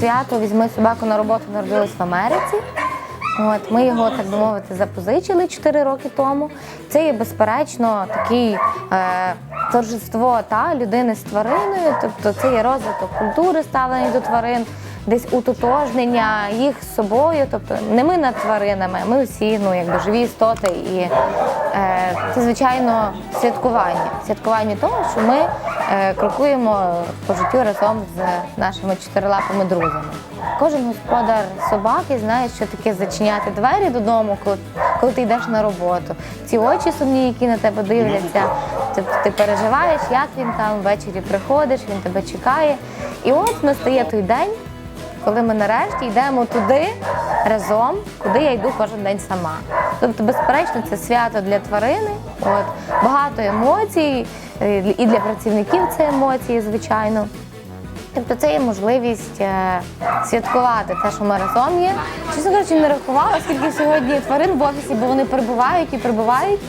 Свято візьми собаку на роботу народилось в Америці. От, ми його, так би мовити, запозичили 4 роки тому. Це є безперечно такий е, торжество та людини з твариною, тобто це є розвиток культури ставлення до тварин, десь утотожнення їх з собою. Тобто не ми над тваринами, ми всі ну, якби живі істоти. І е, це, звичайно, святкування. Святкування того, що ми крокуємо по життю разом з нашими чотирилапими друзями. Кожен господар собаки знає, що таке зачиняти двері додому, коли, ти йдеш на роботу. Ці очі сумні, які на тебе дивляться. Тобто ти переживаєш, як він там ввечері приходиш, він тебе чекає. І от настає той день, коли ми нарешті йдемо туди разом, куди я йду кожен день сама. Тобто, безперечно, це свято для тварини. От багато емоцій, е, і для працівників це емоції, звичайно. Тобто це є можливість е, святкувати те, що ми разом є. Чесно кажучи, не рахувала, скільки сьогодні тварин в офісі, бо вони перебувають і прибувають.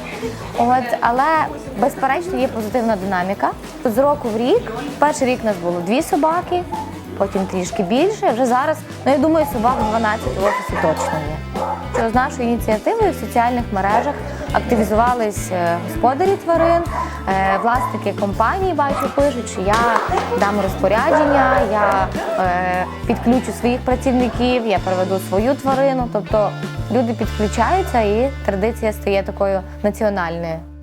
От, але безперечно є позитивна динаміка. З року в рік, перший рік у нас було дві собаки, потім трішки більше. Вже зараз, ну я думаю, собак 12 в офісі точно є. З нашою ініціативою в соціальних мережах активізувались е, господарі тварин, е, власники компаній, бачу, пишуть, що я дам розпорядження, я е, підключу своїх працівників, я приведу свою тварину. Тобто люди підключаються і традиція стає такою національною.